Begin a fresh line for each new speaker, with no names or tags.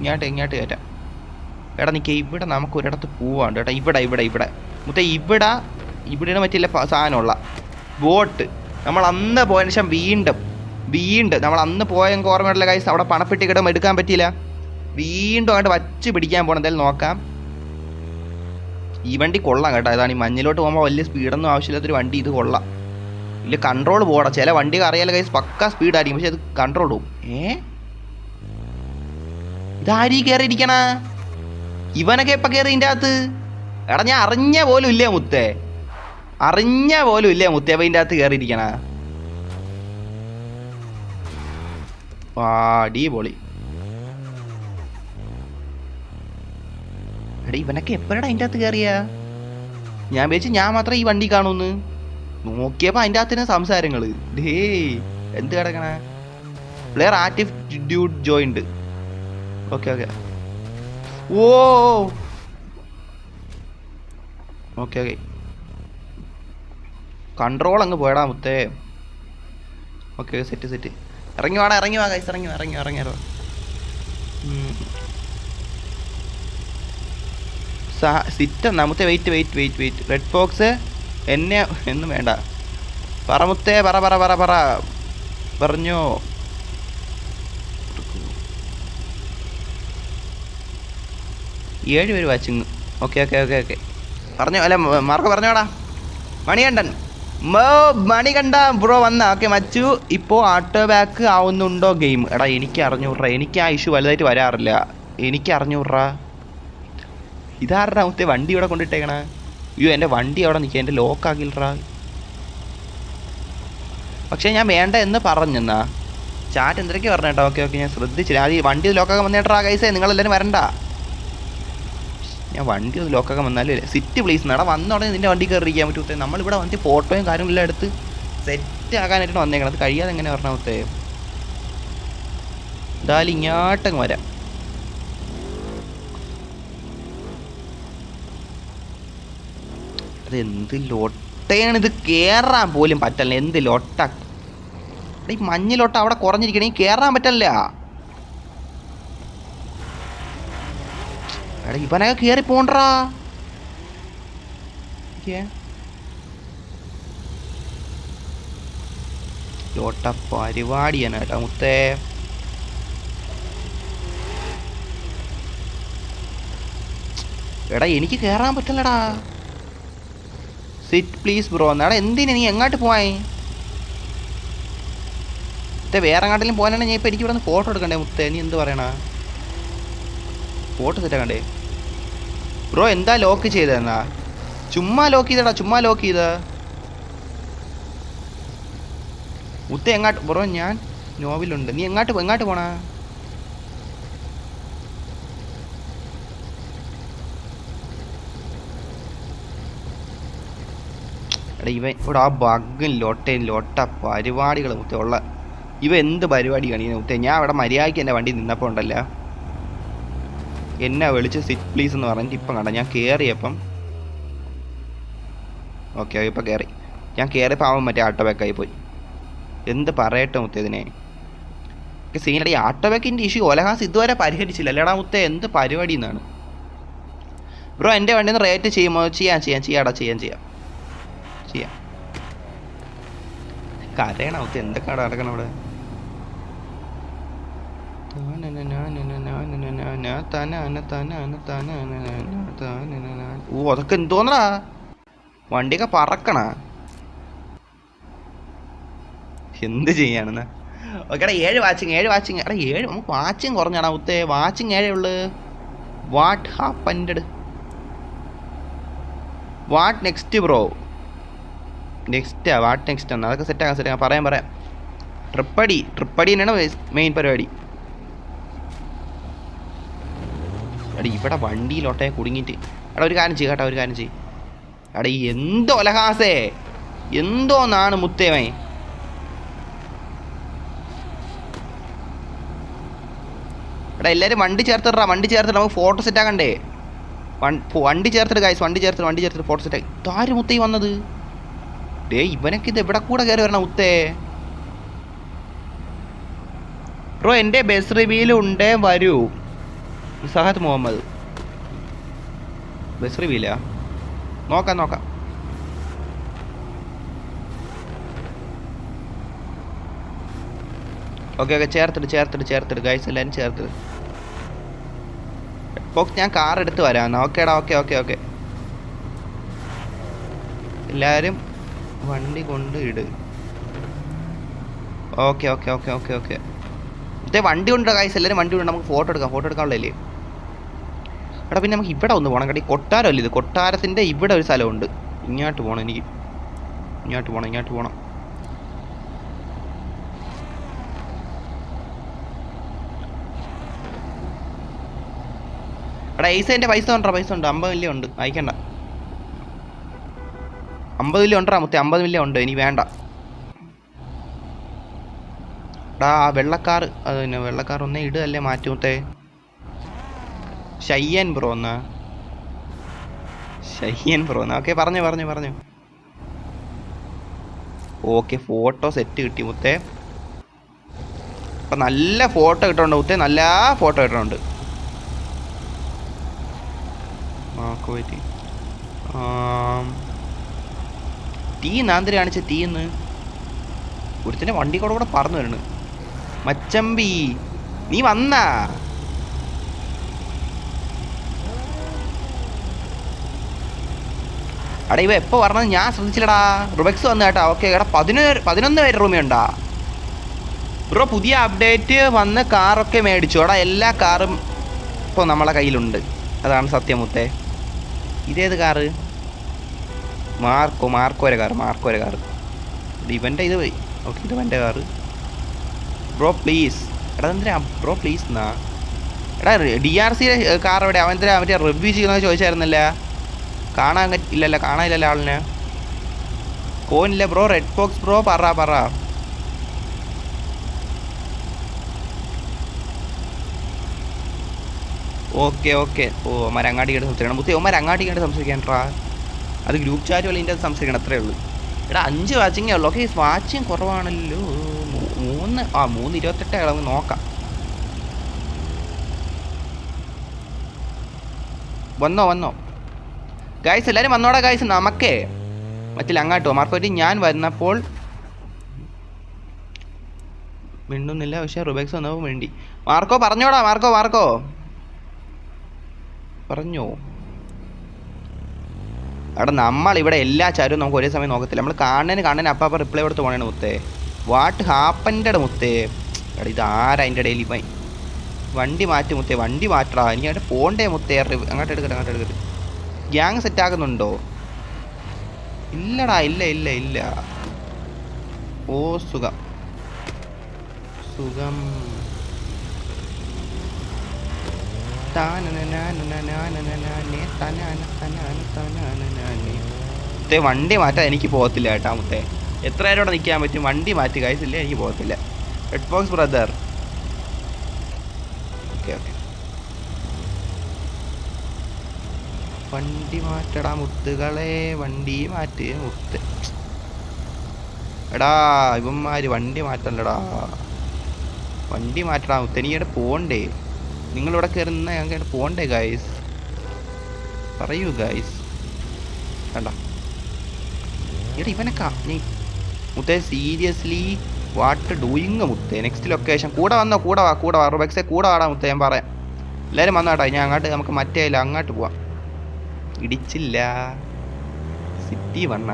ഇങ്ങോട്ട് ഇങ്ങോട്ട് കയറ്റാം എടാ നിൽക്കുക ഇവിടെ നമുക്ക് ഒരിടത്ത് പോവാണ്ട് കേട്ടോ. ഇവിടെ ഇവിടെ ഇവിടെ. മുത്തേ ഇവിടെ ഇവിടെ പറ്റില്ല സാധനമുള്ള. ബോട്ട്. നമ്മൾ അന്ന് പോയതിന് ശേഷം വീണ്ടും വീണ്ടും നമ്മൾ അന്ന് പോയ ഓർമ്മയുള്ള കൈസ് അവിടെ പണപ്പെട്ടി കിടം എടുക്കാൻ പറ്റിയില്ല. വീണ്ടും അങ്ങോട്ട് വച്ച് പിടിക്കാൻ പോകണം എന്തായാലും നോക്കാം. ഈ വണ്ടി കൊള്ളാം കേട്ടോ. ഇതാണ് ഈ മഞ്ഞിലോട്ട് പോകുമ്പോൾ വലിയ സ്പീഡൊന്നും ആവശ്യമില്ലാത്തൊരു വണ്ടി ഇത് കൊള്ളാം. ഇല്ല കൺട്രോൾ പോകണം ചില വണ്ടികൾ അറിയാലോ കൈസ് പക്ക സ്പീഡായിരിക്കും പക്ഷെ അത് കൺട്രോൾ പോകും ഏ? ഇതാരീ കയറിയിരിക്കണ ഇവനൊക്കെ ഇപ്പൊ കേറി ഇതിന്റെ അകത്ത്. എടാ ഞാൻ അറിഞ്ഞ പോലും ഇല്ലേ മുത്തേ. അറിഞ്ഞ പോലും ഇല്ലേ മുത്തേ അപ്പൊ ഇതിന്റെ അകത്ത് കയറിയിരിക്കണ പാടി എടാ ഇവനൊക്കെ എപ്പോഴാണ് അതിന്റെ അകത്ത് കയറിയ ഞാൻ വിചാരിച്ചു ഞാൻ മാത്രം ഈ വണ്ടി കാണൂന്ന് നോക്കിയപ്പോ അതിന്റെ അകത്തിന് സംസാരങ്ങൾ. ഡേ എന്ത് കിടക്കണേ? Player active dude joined okay okay. Oh okay okay. Control അങ്ങ് പോയടാ മുത്തേ. Okay set set. ഇറങ്ങി വാടാ ഇറങ്ങി വാ കൈസ് ഇറങ്ങി ഇറങ്ങി ഇറങ്ങി ഇറങ്ങി സിറ്റ് എന്നാ? മുത്തേ wait wait wait wait red fox എന്നെ എന്നും വേണ്ട. പറ മുത്തേ പറ പറ പറ പറ. പറഞ്ഞോ. ഏഴ് പേര് watching okay okay okay okay. പറഞ്ഞു അല്ല മാർക്ക് പറഞ്ഞോടാ. മണികണ്ഠൻ. മണികണ്ഠ ബ്രോ വന്ന. ഓക്കെ മച്ചു ഇപ്പോൾ ആട്ടോ ബാക്ക് ആവുന്നുണ്ടോ ഗെയിം എടാ എനിക്ക് അറിഞ്ഞൂറാ എനിക്ക് ആ ഇഷ്യൂ വലുതായിട്ട് വരാറില്ല. എനിക്ക് അറിഞ്ഞൂറാ ഇതാരുടെ മുത്തേ വണ്ടി ഇവിടെ കൊണ്ടിട്ടേക്കണ. അയ്യോ എന്റെ വണ്ടി അവിടെ നിൽക്കുക എന്റെ ലോക്കാക്കില്ലറാ പക്ഷേ ഞാൻ വേണ്ട എന്ന് പറഞ്ഞെന്നാ. ചാറ്റ് എന്തൊക്കെ പറഞ്ഞേട്ടാ. ഓക്കെ ഓക്കെ ഞാൻ ശ്രദ്ധിച്ചില്ല. ആ ഈ വണ്ടി ലോക്കാക്കാൻ വന്നേട്ടാ കൈസേ നിങ്ങളെല്ലാവരും വരണ്ട. ഞാൻ വണ്ടി ഒന്ന് ലോക്കാക്കാൻ വന്നാലും സിറ്റ് പ്ലേസ് നട വന്ന ഉടനെ നിന്റെ വണ്ടി കയറിയിരിക്കാൻ നമ്മൾ നമ്മളിവിടെ വന്നിട്ട് ഫോട്ടോയും കാര്യങ്ങളെല്ലാം എടുത്ത് സെറ്റ് ആകാനായിട്ടാണ് അത് കഴിയാതെ എങ്ങനെ പറഞ്ഞാൽ മുത്തേ എന്തായാലും ഇങ്ങോട്ടങ്ങ് വരാം. അത് എന്ത് ലൊട്ടയാണ് ഇത്? കയറാൻ പോലും പറ്റല്ല. എന്ത് ലൊട്ട? ഈ മഞ്ഞിലൊട്ട അവിടെ കുറഞ്ഞിരിക്കണേ. കയറാൻ പറ്റല്ല. എടാ ഇവനൊക്കെ കേറി പോണ്ടറാ. ലോട്ട പരിപാടിയാണ് കേട്ടോ മുത്തേ. എടാ എനിക്ക് കേറാൻ പറ്റില്ലടാ. സിറ്റ് പ്ലീസ് ബ്രോ എന്നാ എന്തിനാ നീ എങ്ങോട്ട് പോയി മുത്തേ വേറെ എങ്ങാട്ടിലും പോകാനാണ് ഞാൻ ഇപ്പം എനിക്ക് ഇവിടെ നിന്ന് ഫോട്ടോ എടുക്കണ്ടേ മുത്തേ? നീ എന്ത് പറയണ? ഫോട്ടോ സെറ്റാക്കണ്ടേ ബ്രോ എന്താ ലോക്ക് ചെയ്തെന്നാ ചുമ്മാ ലോക്ക് ചെയ്തടാ ചുമ്മാ ലോക്ക് ചെയ്ത. മുത്ത എങ്ങാട്ട് ബ്രോ ഞാൻ നോവിലുണ്ട്. നീ എങ്ങാട്ട് എങ്ങാട്ട് പോണാ? എടാ ഇവൻ ഇവിടെ ആ ബഗ്ഗും ലോട്ടയും ലോട്ട പരിപാടികൾ മുത്തേ ഉള്ള ഇവ എന്ത് പരിപാടി കാണിക്കുന്നത് ഉത്തേ ഞാൻ അവിടെ മര്യാദയ്ക്ക് എന്റെ വണ്ടി നിന്നപ്പോൾ ഉണ്ടല്ല. എന്നെ വിളിച്ച് സിറ്റ് പ്ലീസ് എന്ന് പറഞ്ഞിട്ട് ഇപ്പം കണ്ട ഞാൻ കയറിയപ്പം ഓക്കെ ഇപ്പം കയറി ഞാൻ കയറിയപ്പോൾ അവൻ മറ്റേ ആട്ടോ ബാക്കായി പോയി. എന്ത് പറയട്ടെ മുത്തേ ഇതിനെ. സീനടി ആട്ടോ ബാക്കിന്റെ ഇഷ്യൂ ഒലഹാസ് ഇതുവരെ പരിഹരിച്ചില്ല. അല്ലേടാ മുത്തേ എന്ത് പരിപാടി എന്നാണ് ബ്രോ എന്റെ വണ്ടിയിൽ നിന്ന് റേറ്റ് ചെയ്യുമോ? ചെയ്യാം ചെയ്യാം ചെയ്യാടാ ചെയ്യാം ചെയ്യാം. ചെയ്യാം. കരയണ മുത്തേ എന്തൊക്കെയാണ് നടക്കണം അവിടെ? ഓ അതൊക്കെ എന്തോന്നടാ? വണ്ടിയൊക്കെ പറക്കണ. എന്ത് ചെയ്യാണെന്ന്? ഓക്കെ എടാ ഏഴ് വാച്ചിങ് ഏഴ് വാച്ചിങ്. എടാ ഏഴ് നമുക്ക് വാച്ചിങ് കുറഞ്ഞാടാ ഉത്തേ വാച്ചിങ് ഏഴേ ഉള്ളു. What happened what next bro നെക്സ്റ്റാ what next ആണ് അതൊക്കെ സെറ്റാക്കാം സെറ്റാക്കാം പറയാം പറയാം. ട്രിപ്പടി ട്രിപ്പടി തന്നെയാണ് മെയിൻ പരിപാടി. എടാ ഇവിടെ വണ്ടിയിലോട്ടെ കുടുങ്ങിയിട്ട്. എടാ ഒരു കാര്യം ചെയ്യുക കേട്ടോ ഒരു കാര്യം ചെയ്യ്. എടാ എന്തോ ലഹാസേ? എന്തോന്നാണ് മുത്തേമേ എടാ എല്ലാവരും വണ്ടി ചേർത്തിടാ വണ്ടി ചേർത്തിട്ട് നമുക്ക് ഫോട്ടോ സെറ്റ് ആക്കണ്ടേ? വണ്ടി ചേർത്തിട്ട് കായ്സ് വണ്ടി ചേർത്തിട്ട് വണ്ടി ചേർത്തിട്ട് ഫോട്ടോ സെറ്റ് ആക്കി. താര് മുത്തേ വന്നത്? ഡേ ഇവനൊക്കെ ഇത് എവിടെ കൂടെ കയറി വരണം മുത്തേ? ബ്രോ എന്റെ ബസ് റിവ്യൂലുണ്ടേ വരൂ. ഇസഹാത്ത് മുഹമ്മദ്. ബസ് റിവീല നോക്കാം നോക്കാം. ഓക്കെ ഓക്കെ ചേർത്തിട്ട് ചേർത്തിട്ട് ചേർത്തിട്ട് ഗൈസ് എല്ലാവരും ചേർത്തിട്ട് ഇപ്പോൾ ഞാൻ കാർ എടുത്ത് വരാം ഓക്കേടാ ഓക്കെ ഓക്കെ ഓക്കെ. എല്ലാവരും വണ്ടി കൊണ്ട് ഇട്. Okay okay okay okay okay. ഇതേ വണ്ടി ഉണ്ട് കായ്സ് എല്ലാവരും വണ്ടി ഉണ്ട് നമുക്ക് ഫോട്ടോ എടുക്കാം. ഫോട്ടോ എടുക്കാനുള്ളതല്ലേ എടാ പിന്നെ നമുക്ക് ഇവിടെ ഒന്ന് പോകണം കേട്ടോ കൊട്ടാരമല്ലേ ഇത്? കൊട്ടാരത്തിന്റെ ഇവിടെ ഒരു സ്ഥലമുണ്ട്. ഇങ്ങോട്ട് പോകണം എനിക്ക്. ഇങ്ങോട്ട് പോകണം ഇങ്ങോട്ട് പോകണം എടാ എന്റെ പൈസ ഉണ്ടോ? പൈസ ഉണ്ട്. അമ്പത് മില്യൺ ഉണ്ട്. അയക്കണ്ട അമ്പത് മില്യൺ ഉണ്ടോ മുത്തേ അമ്പത് മില്യൺ ഉണ്ട്. ഇനി വേണ്ട. എടാ ആ വെള്ളക്കാർ അത് തന്നെ വെള്ളക്കാർ ഒന്നേ ഇടുകയല്ലേ മാറ്റൂത്തെ? ഷയ്യൻ ബ്രോ എന്നാ ഷയ്യൻ ബ്രോ എന്നാ ഓക്കെ പറഞ്ഞു പറഞ്ഞു പറഞ്ഞു. ഓക്കെ ഫോട്ടോ സെറ്റ് കിട്ടി മുത്തേ. അപ്പം നല്ല ഫോട്ടോ കിട്ടുന്നുണ്ട് മുത്തേ നല്ല ഫോട്ടോ കിട്ടുന്നുണ്ട് തീ നാന്തിരി കാണിച്ച തീന്ന് ഒരുത്തിന്റെ വണ്ടി കൂടെ കൂടെ പറന്നു വരുന്നു മച്ചമ്പി നീ വന്നാ. അടേ ഇവ എപ്പോൾ പറഞ്ഞത് ഞാൻ ശ്രദ്ധിച്ചില്ലടാ. റുബെക്സ് വന്നു കേട്ടാ. ഓക്കെ എടാ പതിനൊന്ന് പതിനൊന്ന് പേര് റൂമിയുണ്ടാ ബ്രോ പുതിയ അപ്ഡേറ്റ് വന്ന് കാറൊക്കെ മേടിച്ചു. എടാ എല്ലാ കാറും ഇപ്പോൾ നമ്മളെ കയ്യിലുണ്ട്. അതാണ് സത്യമുത്തേ ഇതേത് കാറ്? മാർക്കോ മാർക്കോരെ കാറ് മാർക്കോരെ കാറ്. ഇവന്റെ ഇത് ഓക്കെ ഇവന്റെ കാറ്. ബ്രോ പ്ലീസ് എടാ എന്തിനാ? ബ്രോ പ്ലീസ് എന്നാ എടാ ഡി ആർ സി കാർ എവിടെ അവൻ എന്തിനാ മറ്റേ റിവ്യൂ ചെയ്യുന്നത് ചോദിച്ചായിരുന്നില്ല? കാണാൻ ഇല്ലല്ല കാണാനില്ലല്ലോ ആളിന്. കോനില്ല ബ്രോ റെഡ് ബോക്സ് ബ്രോ പറ പറ. Okay okay. ഓ അമ്മ അങ്ങാടി കേട്ട് സംസാരിക്കണം. മുത്തേ ഒമ്മ അങ്ങാടി കേട്ട് സംസാരിക്കാൻട്രാ അത് ഗ്രൂപ്പ് ചാറ്റ് പോലെ ഇതിന്റെ സംസാരിക്കണം അത്രേ ഉള്ളൂ. എടാ അഞ്ച് വാച്ചിങ്ങേ ഉള്ളൂ. ഓക്കെ വാച്ചിങ് കുറവാണല്ലോ. മൂന്ന് ആ മൂന്ന് ഇരുപത്തെട്ട് നമുക്ക് നോക്കാം. വന്നോ വന്നോ. ഗായ്സ് എല്ലാവരും വന്നോടാ ഗായ്സ് നമുക്കേ മറ്റില്ല അങ്ങാട്ടോ മാർക്കോറ്റി ഞാൻ വന്നപ്പോൾ മിണ്ടുന്നില്ല പക്ഷേ റുബെക്സ് വന്നപ്പോൾ മിണ്ടി. മാർക്കോ പറഞ്ഞോടാ മാർക്കോ മാർക്കോ. പറഞ്ഞോ. അവിടെ നമ്മൾ ഇവിടെ എല്ലാ ചാരും നമുക്ക് ഒരേ സമയം നോക്കത്തില്ല. നമ്മൾ കാണുന്നതിന് കാണുന്നതിന് അപ്പം അപ്പം റിപ്ലൈ കൊടുത്ത് പോകണേ മുത്തേ. വാട്ട് ഹാപ്പന്റെ മുത്തേ എടാ ഇത് ആരാ അതിന്റെ ഇടയിൽ ഇപ്പം വണ്ടി മാറ്റി മുത്തേ വണ്ടി മാറ്റടാ ഇനി അവിടെ പോണ്ടേ മുത്തേ അങ്ങോട്ട് എടുക്കട്ടെ അങ്ങോട്ട് എടുക്കട്ടെ ഗ്യാങ് സെറ്റ് ആക്കുന്നുണ്ടോ ഇല്ലടാ ഇല്ല ഇല്ല ഇല്ല ഓ സുഖം സുഖം വണ്ടി മാറ്റാൻ എനിക്ക് പോകത്തില്ല കേട്ടാ മുത്തേ എത്ര നേരം ഇവിടെ നിൽക്കാൻ പറ്റും? വണ്ടി മാറ്റി കഴിച്ചില്ല എനിക്ക് പോകത്തില്ല red box brother okay okay വണ്ടി മാറ്റടാ മുത്തുകളെ. വണ്ടി മാറ്റ് മുത്ത്. എടാ ഇവന്മാര് വണ്ടി മാറ്റണ്ടടാ. വണ്ടി മാറ്റടാ മുത്ത്. എനിക്കിവിടെ പോണ്ടേ. നിങ്ങളിവിടെ കയറുന്ന ഞങ്ങൾക്ക് പോണ്ടേ ഗായ്സ് പറയൂ ഗായ്സ് വേണ്ട ഇവനൊക്കെ നീ മുത്തേ സീരിയസ്ലി വാട്ട് ഡൂയിങ് മുത്തേ? നെക്സ്റ്റ് ലൊക്കേഷൻ കൂടെ വന്നോ കൂടെ വാ കൂടെ വാ. റുബക്സെ കൂടെ വാടാ മുത്തേ ഞാൻ പറയാം. എല്ലാവരും വന്നോട്ടാ ഞാൻ അങ്ങോട്ട് നമുക്ക് മറ്റേ അങ്ങോട്ട് പോവാം. ഇടിച്ചില്ല. സിറ്റി വണ്ണ